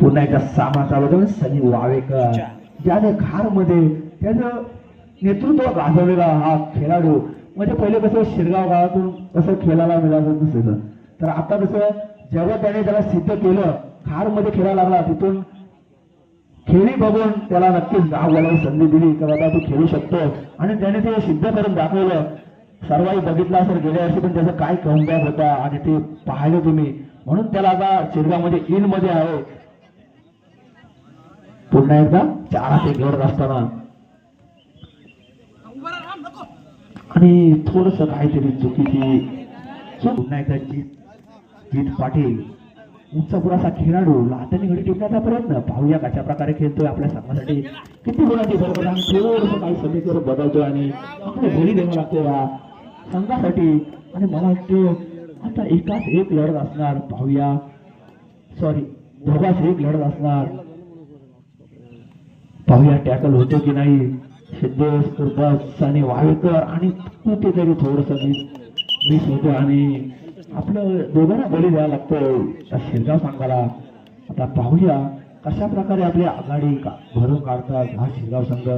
पुन्हा एकदा सामना चालू होता सनी वावेकर. ज्याने खारमध्ये त्याचं नेतृत्व गाजवलेला हा खेळाडू. म्हणजे पहिले कसं शिरगाव गावातून कसं खेळायला मिळालं नसायचं तर आता कसं जेव्हा त्याने त्याला सिद्ध केलं खारमध्ये खेळायला लागला तिथून खेळी बघून त्याला नक्कीच गाव घालायला संधी दिली की बाबा तू खेळू शकतो. आणि त्याने ते सिद्ध करून दाखवलं. सर्वांनी बघितलं असेल गेल्या वर्षी पण त्याचा काय कमबॅक होता आणि ते पाहिलं तुम्ही. म्हणून त्याला आता शिरगामध्ये इनमध्ये आहे. पुन्हा एकदा चारा ते घडत असताना. आणि थोडस काहीतरी चुकीची पुन्हा एकदा जीत जीत पाटील उंचा पुरासा खेळाडू लाटाने घडी टिपण्याचा प्रयत्न. पाहूया कशा प्रकारे खेळतोय आपल्या संघासाठी. किती गुणाची बरोबर थोडस काही समीकरण बदलतोय आणि आपल्या घरी द्यावं लागतो या संघासाठी. आणि मला वाटतं आता एकाच एक लढत असणार. पाहूया. सॉरी दोघाच एक लढत असणार. पाहूया टॅकल होतो की नाही. सिद्धेश कुर्बस आणि वावेकर आणि कुठेतरी थोडस मिस मिस होतो आणि आपलं दोघांना बळी द्यावं लागतं त्या शिरगाव संघाला आता पाहूया कशा प्रकारे आपली आघाडी का- भरून काढतात हा शिरगाव संघ.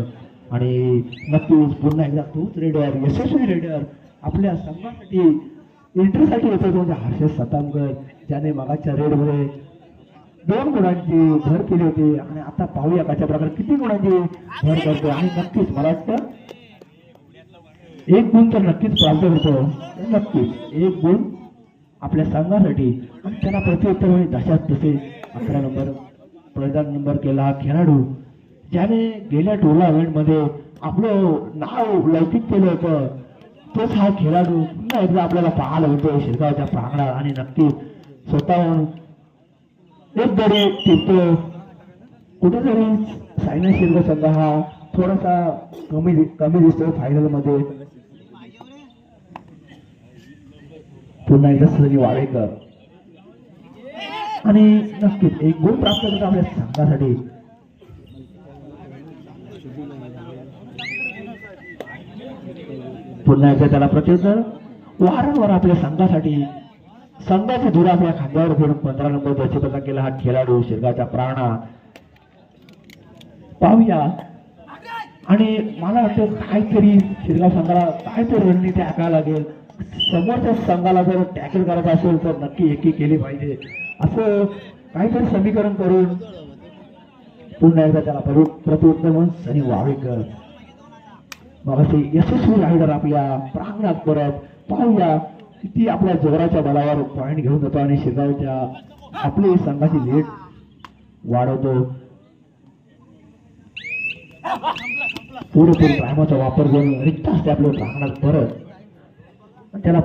आणि नक्कीच पुन्हा एकदा तोच रेडर यशस्वी रेडर आपल्या संघासाठी एंट्रीसाठी येतो म्हणजे हर्षद सतामकर ज्याने मगाच्या रेडमध्ये दोन गुणांची भर केली होती आणि आता पाहूया कशा प्रकारे किती गुणांची भर करतो आणि नक्कीच मला वाटतं एक गुण तर नक्कीच प्राप्त करतो. नक्कीच. एक गुण आपल्या संघासाठी आणि त्याला प्रत्युत्तर म्हणजे दशात तसे अकरा नंबर प्रधान नंबर केला खेळाडू. ज्याने गेल्या टुर्नामेंटमध्ये आपलं नाव लौकिक केलं होतं तोच हा खेळाडू पुन्हा एकदा आपल्याला पाहायला होतो शिरगावच्या प्रांगणात. आणि नक्की स्वतःहून एक जरी टिपतो कुठेतरी सायना शिर्ग संघ हा थोडासा कमी कमी दिसतो फायनलमध्ये. पुन्हा एकदा सनी वाळेकर आणि नक्कीच एक गुण प्राप्त करतो आपल्या संघासाठी. पुन्हा एकदा त्याला प्रत्युत्तर. वारंवार आपल्या संघासाठी संघाची धुरा या खांद्यावर घेऊन पंधरा नंबर दर्शकाचा केला हा खेळाडू शिरगाचा प्राणा. पाहूया. आणि मला वाटतं काहीतरी शिरगाव संघाला काहीतरी रणनीती आखायला लागेल. समोरच्या संघाला जर टॅकल करायचं असेल तर नक्की एकी केली पाहिजे. असं काहीतरी समीकरण करून पुन्हा एकदा त्याला प्रति- प्रत्युत्तर म्हणून सनी वावेकर. मग असे यशस्वी रायडर आपल्या प्रांगणात परत पाहूया. किती आपल्या जोराच्या बलावर पॉईंट घेऊन जातो आणि शिरगावच्या आपली संघाची लेट वाढवतो. पुरेपूर प्रायमाचा वापर करून रिक्त असते आपलं राहणार परत. त्याला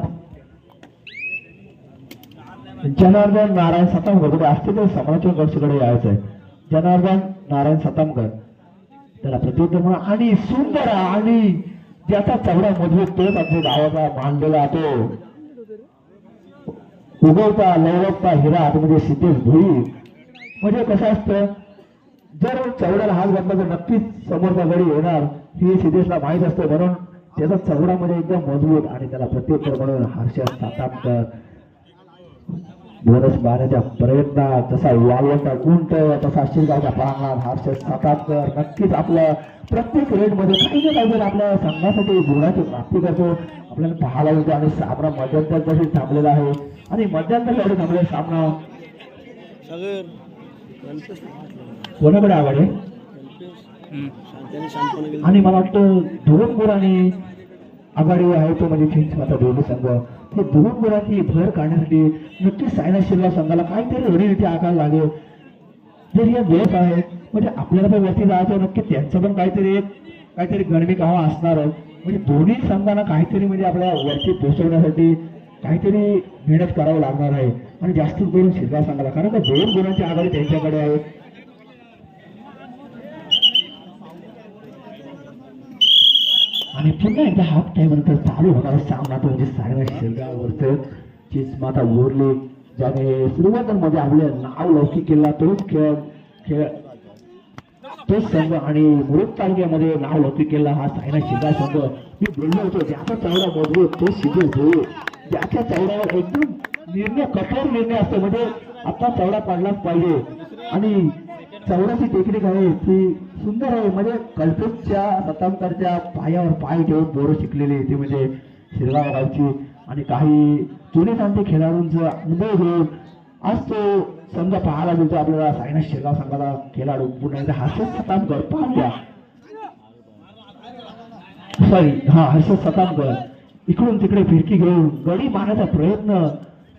जनार्दन नारायण सतामकर कुठे असते तर समाजाच्या गडचकडे यायचं आहे. जनार्दन नारायण सतामकर. त्याला प्रत्युत्तर म्हणा आणि सुंदर आणि ज्याचा चवडा मजबूत तोच आमच्या गावाचा मानलेला तो. उगवता लवता हिरा आतमध्ये सिद्धेश भोई म्हणजे कसं असतं जर चवड्याला हात घातला तर नक्कीच समोरचा गडी येणार. हे सिद्धेशला माहीत असतं. म्हणून त्याचा चवडामध्ये एकदम मजबूत आणि त्याला प्रत्युत्तर म्हणून हर्षद सातामकर बोनस मारण्याच्या प्रयत्नात तसा वालवटा उंट तसा शिरगावच्या प्रांगणात हर्षद सातारकर नक्कीच आपल्या प्रत्येक रेडमध्ये काही ना काही आपल्या संघासाठी गुणाची प्राप्ती करतो. आपल्याला पाहायला मिळतो आणि सामना मध्यंतर तशी थांबलेला आहे. आणि मध्यंतर एवढे थांबलेला सामना सागर. कोणाकडे आवड आहे? आणि मला वाटतं धुरंपूर आणि आघाडी आहे तो म्हणजे चिंच आता दोन्ही संघ. हे धुरंपुराची भर काढण्यासाठी नक्कीच सायना शिरला संघाला काहीतरी रणनीती आखायला लागेल. जर या दोष आहे म्हणजे आपल्याला पण व्यक्ती जायचं नक्की त्यांचं पण काहीतरी एक काहीतरी गणवी कामा असणार. म्हणजे दोन्ही संघांना काहीतरी म्हणजे आपल्या वरती पोहोचवण्यासाठी काहीतरी मेहनत करावं लागणार आहे. आणि जास्तीत करून शिरगाव संघाला. कारण का दोन गुणांची आघाडी त्यांच्याकडे आहे. आणि पुन्हा एकदा हाफ टाइम नंतर चालू होणारा सामना तो म्हणजे सायना शिरगावरचं चीज माता उरले ज्याने सुरुवातीमध्ये आपले नाव लौकिक केला तोच खेळ खेळ तोच संघ आणि मुरुड तालुक्यामध्ये नाव लौकिक केला हा सायना शिरगाव संघ. मी बोललो होतो ज्याचा चौडा मजबूत तो सिद्धेश भाऊ ज्याच्या चौड्यावर एकदम निर्णय कठोर निर्णय असतो म्हणजे आता चौडा पाडलाच पाहिजे. आणि चौराची टेकडी आहे ती सुंदर आहे. म्हणजे कल्पेच्या सतांतरच्या पायावर पाय ठेवून पोरं शिकलेली ती म्हणजे शिरगाव गावची. आणि काही जुने जाणते खेळाडूंचा अनुभव घेऊन आज तो संघ पाहायला मिळतो आपल्याला सायनाथ शिरगाव संघाला खेळाडू पुन्हा एकदा हर्षद सतामकर पाहूया सॉरी हा हर्षद सतामकर इकडून तिकडे फिरकी घेऊन गडी मारण्याचा प्रयत्न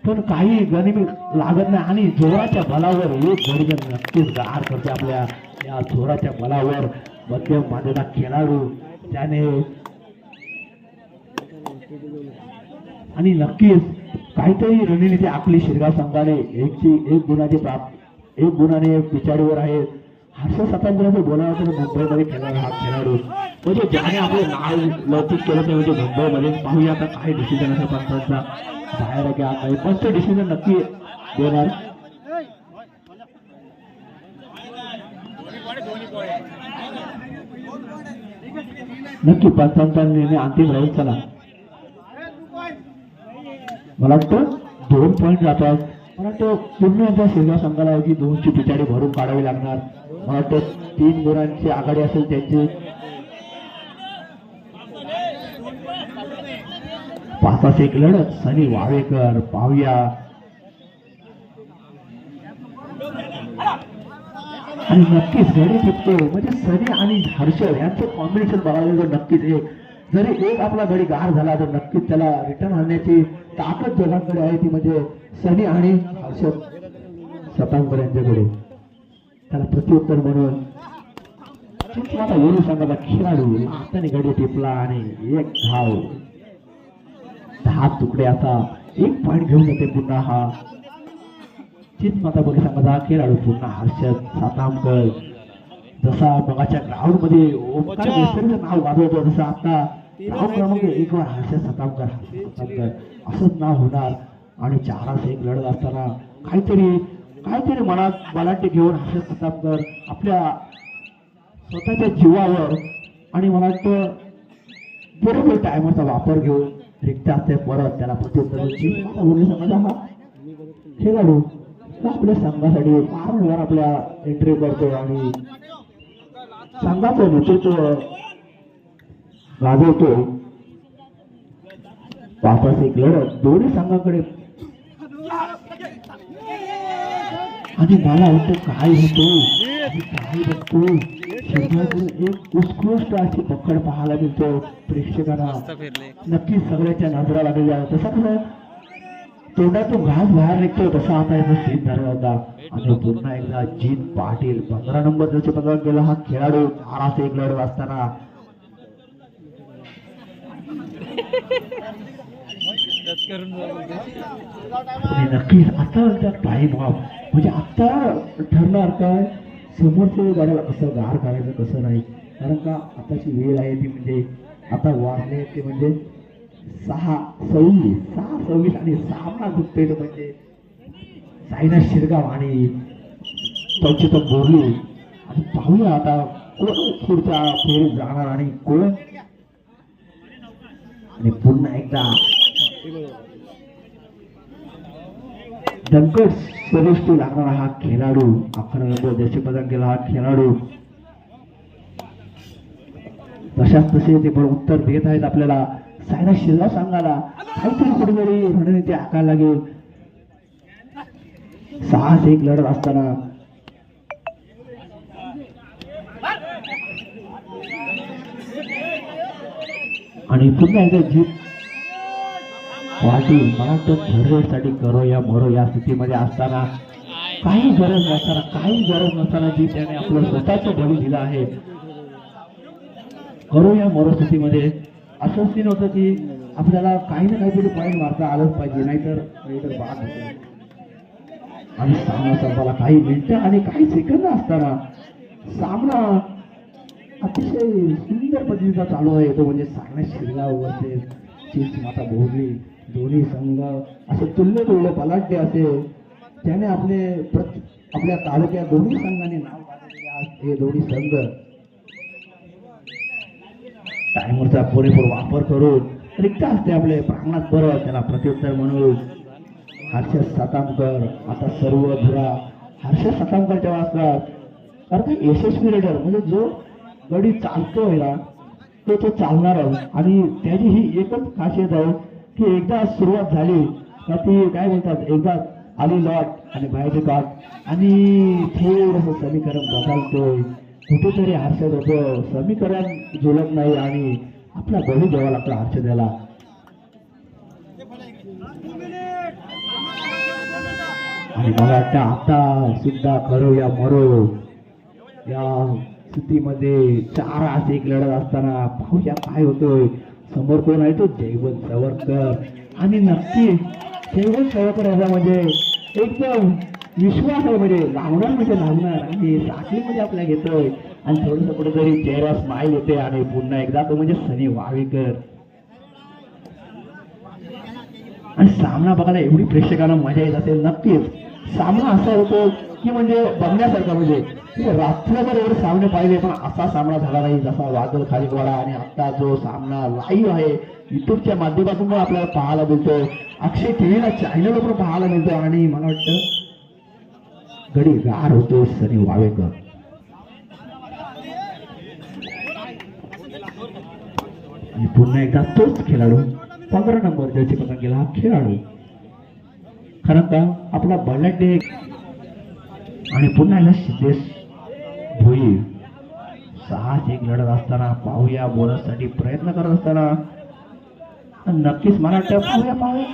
पण काही गणिमी लागत नाही. आणि जोराच्या बलावर एक गडीजन नक्कीच गार करते आपल्या या जोराच्या बलावर. मध्यम मानेला खेळाडू त्याने आणि नक्कीच काहीतरी रणनीती आपली शिरगाव संघाने एकची एक गुणाची प्राप्त एक गुणाने पिछाडीवर आहे. हर्ष स्वातंत्र्याचं बोलावं तर मुंबईमध्ये खेळणारा हा खेळाडू. म्हणजे ज्याने आपले नाव लौकिक केलं ते म्हणजे मुंबईमध्ये पाहूया. आता काय डिसिजन असेल पंचांचा बाहेर घ्या नाही पण ते डिसिजन नक्की देणार. नक्की पंचांचा निर्णय अंतिम राहील चला. मला वाटतं दोन पॉईंट जातात मला वाटतं पूर्ण एकदा शिरगाव संघाला की दोनची पिछाडी भरून काढावी लागणार. मला वाटतं तीन गुणांची आघाडी असेल त्यांची. पाच एक लढत. सनी वावेकर पाहूया आणि नक्कीच गडी टिपतो म्हणजे सनी आणि हर्षल यांचं कॉम्बिनेशन बघायला जर नक्कीच एक. जरी एक आपला गडी गार झाला तर नक्कीच त्याला रिटर्न आणण्याची ताकद दोघांकडे आहे ती म्हणजे सनी आणि हर्षद सतांकर यांच्याकडे. त्याला प्रत्युत्तर म्हणून. तेच येऊ सांगायला खेळाडू. हाताने गडी टिपला आणि एक धाव. दहा तुकडे आता. एक पॉईंट घेऊन येते पुन्हा हा. चित माता बोली हा खेळाडू पुन्हा हर्षद सातामकर. जसा मगाच्या ग्राउंडमध्ये ओमकार नाव गाजवतो तसं आता नाव क्रमांक एक वर हर्षद सतामकर. सतामकर. असंच नाव होणार. आणि चारास एक लढत असताना काहीतरी काहीतरी मनात मलाटे घेऊन हर्षद सतामकर आपल्या स्वतःच्या जीवावर आणि मला वाटतं बरोबर टायमरचा वापर घेऊन रिक्त असते परत त्याला प्रत्युत्तराची बोलू समजा हा. खेळाडू आपल्या संघासाठी वारंवार आपल्या एंट्री करतो आणि संघाचं नेतृत्व गाजवतो वापस एक लढत दोन्ही संघाकडे. आणि मला वाटतं काय होतो काय बघतो एक उत्कृष्ट अशी पकड पाहायला मिळतो. प्रेक्षकांना नक्कीच सगळ्याच्या नजरा लागलेल्या. तसं कसं तोंडातून घास बाहेर निघतो तसा आता सीन झाला होता आणि पुन्हा एकदा जीत पाटील. पंधरा नंबर त्याचे पदक गेला हा खेळाडू. चारास एक लढत असताना नक्कीच आता टाईम ऑफ म्हणजे आता ठरणार काय? समोरच्या गाड्याला कसं गार करायचं कसं नाही? कारण का आताची वेळ आहे ती म्हणजे आता वारले ते म्हणजे सहा सव्वीस सहा सव्वीस आणि सामना दुखते तो म्हणजे. साईना शिरगाव आणि चौचित बोरली आणि पाहूया आता कोण पुढच्या फेरीत जाणार आणि कोण? आणि पुन्हा एकदा दंकट सरिष्ठी लागणारा हा खेळाडू अकरा नंबर देशी पदक गेला हा खेळाडू. तशाच तसे ते पण उत्तर देत आहेत आपल्याला. सायना शिल्ला सांगायला काहीतरी कुठेतरी रणनीती आकायला लागेल. सहा एक लढत असताना. आणि पुन्हा एकदा जीत वाटी मला वाटतं करो या मरो या स्थितीमध्ये असताना काही गरज नसताना काही गरज नसताना जी त्याने आपलं स्वतःचं बळी दिलं आहे करो या मरो स्थितीमध्ये. असं सीन होतं की आपल्याला काही ना काहीतरी पॉईंट मारता आलंच पाहिजे नाहीतर नाहीतर बाद होतं. आणि सामना संपाला. काही मिनिटं आणि काही सेकंद असताना सामना अतिशय सुंदर पद्धतीचा चालू आहे. तो म्हणजे सायना शिरला वर्सेस चीज माता बोरली. दोन्ही संघ असे तुल्य तुल्य पलाट्य असे त्याने आपले प्रत आपल्या तालुक्यात दोन्ही संघाने नाव गाजवलेले हे दोन्ही संघ टायमरचा पुरेपूर वापर करून रिक्त असते आपले प्रांगणात बरं त्याला प्रत्युत्तर म्हणून हर्षद सातामकर आता सर्व धुरा हर्ष जेव्हा असतात कारण का यशस्वी रेडर म्हणजे जो गडी चालतोय ना तो तो चालणार आणि त्याची ही एकच खासियत आहे की एकदा सुरुवात झाली का ती काय म्हणतात एकदा आली लॉट आणि बाहेर काट आणि थोडस समीकरण बदलतोय. कुठेतरी हर्षद होतं समीकरण जुळत नाही आणि आपला बळी द्यावा लागतो द्यायला आणि मला वाटतं आता सुद्धा करो या मरो. या स्थितीमध्ये चार असे एक लढत असताना पाहूया काय होतोय. समोर कोण आहे तो? जयवंत सावरकर. आणि नक्की जयवंत सावरकर याचा म्हणजे एकदम विश्वास आहे म्हणजे लावणार म्हणजे लावणार. आणि साखळीमध्ये आपल्या घेतोय. आणि थोडंसं कुठेतरी चेहरा स्माईल येते आणि पुन्हा एकदा तो म्हणजे सनी वावेकर. आणि सामना बघायला एवढी प्रेक्षकांना मजा येत असेल नक्कीच. सामना असा होतो की म्हणजे बघण्यासारखा म्हणजे रात्रभर एवढे सामने पाहिले पण असा सामना झाला नाही जसा वादळ खालीवाडा आणि आता जो सामना लाईव्ह आहे युट्यूबच्या माध्यमातून पण आपल्याला पाहायला मिळतो अक्षय टीव्हीला चॅनलवर पण पाहायला मिळतो आणि मला वाटतं गडी गार होतो सनी वावेकर. आणि पुन्हा एकदा तोच खेळाडू पंधरा नंबर ज्याची पतंग केला हा खेळाडू. खरं का? आपला बलाढ्य आणि पुन्हा याला सिद्धेश भोई सहा एक लढत असताना पाहूया बोनससाठी प्रयत्न करत असताना. नक्कीच मला वाटतं पाहूया पाहूया.